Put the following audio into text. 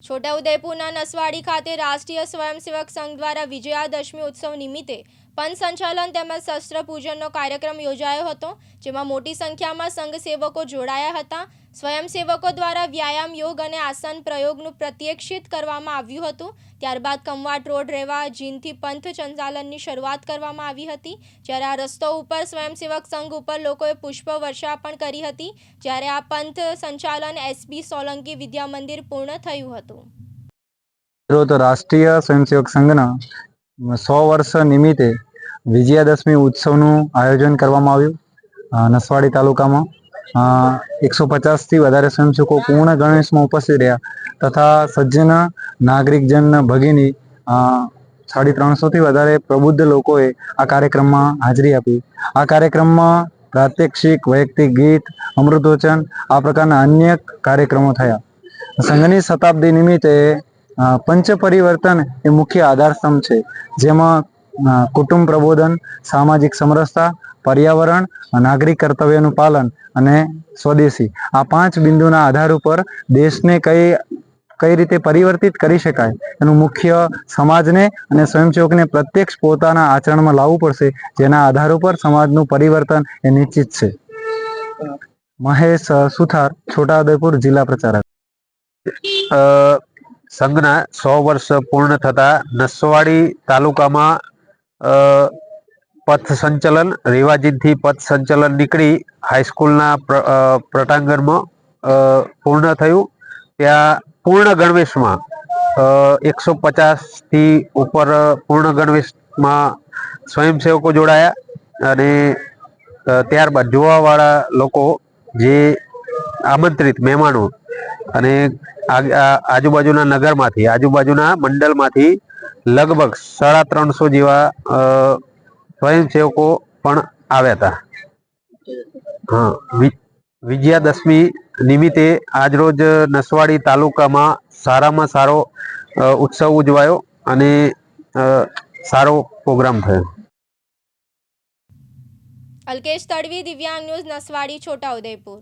છોટાઉદેપુરના નસવાડી ખાતે રાષ્ટ્રીય સ્વયંસેવક સંઘ દ્વારા વિજયાદશમી ઉત્સવ નિમિત્તે પંચ સંચાલન તેમજ શસ્ત્ર પૂજનનો કાર્યક્રમ યોજાયો હતો, જેમાં મોટી સંખ્યામાં સંઘ સેવકો જોડાયા હતા. સ્વયંસેવકો દ્વારા વ્યાયામ, યોગ અને આસન પ્રયોગનું પ્રત્યક્ષિત કરવામાં આવ્યું હતું. ત્યારબાદ કમવાટ રોડ રેવા, જીનથી પંથ સંચાલનની શરૂઆત કરવામાં આવી હતી. જ્યારે આ રસ્તો ઉપર સ્વયંસેવક સંઘ ઉપર લોકોએ પુષ્પ વર્ષા પણ કરી હતી, જ્યારે આ પંથ સંચાલન એસબી સોલંકી વિદ્યા મંદિર પૂર્ણ થયું હતું. રાષ્ટ્રીય સ્વયંસેવક સંઘના સો વર્ષ નિમિત્તે વિજયાદશમી ઉત્સવનું આયોજન કરવામાં આવ્યું. નસવાડી તાલુકામાં. એકસો પચાસથી વધારે સ્વયંસેવકો પૂર્ણ ગણેશમાં ઉપસ્થિત રહ્યા તથા સજ્જન નાગરિકજન ભગીની સાડી ત્રણસોથી વધારે પ્રબુદ્ધ લોકોએ આ કાર્યક્રમમાં હાજરી આપી. આ કાર્યક્રમમાં પ્રાત્યક્ષિક, વૈયક્તિક ગીત, અમૃતોચન, આ પ્રકારના અન્ય કાર્યક્રમો થયા. સંઘની શતાબ્દી નિમિત્તે પંચ પરિવર્તન એ મુખ્ય આધારસ્તંભ છે. જેમાં કુટુંબ પ્રબોધન, સામાજિક સમરસતા, પર્યાવરણ, નાગરિક કર્તવ્યનું પાલન અને સ્વદેશી. આ પાંચ બિંદુના આધાર ઉપર દેશને કઈ કઈ રીતે પરિવર્તિત કરી શકાય? એનું મુખ્ય સમાજને અને સ્વયંસેવકને પ્રત્યક્ષ પોતાના આચરણમાં લાવવું પડશે, જેના આધાર ઉપર સમાજનું પરિવર્તન એ નિશ્ચિત છે. મહેશ સુથાર, છોટાઉદેપુર જિલ્લા પ્રચારક. સંઘના સો વર્ષ પૂર્ણ થતા નસવાડી તાલુકામાં પથ સંચલન રેવાજીથી પથ સંચલન નીકળી હાઈસ્કૂલના પ્રટાંગણમાં પૂર્ણ થયું. ત્યાં પૂર્ણ ગણવેશમાં એકસો પચાસથી ઉપર પૂર્ણ ગણવેશમાં સ્વયંસેવકો જોડાયા અને ત્યારબાદ જોવાવાળા લોકો જે આમંત્રિત મહેમાનો અને આજુબાજુના નગરમાંથી, આજુબાજુના મંડળમાંથી લગભગ સાડા ત્રણસો જેવા સ્વયંસેવકો પણ આવ્યા હતા. વિજયાદશમી નિમિત્તે આજરોજ નસવાડી તાલુકામાં સારામાં સારો ઉત્સવ ઉજવાયો અને સારો પ્રોગ્રામ થયો. અલ્કેશ તડવી, દિવ્યાંગ ન્યૂઝ, નસવાડી, છોટાઉદેપુર.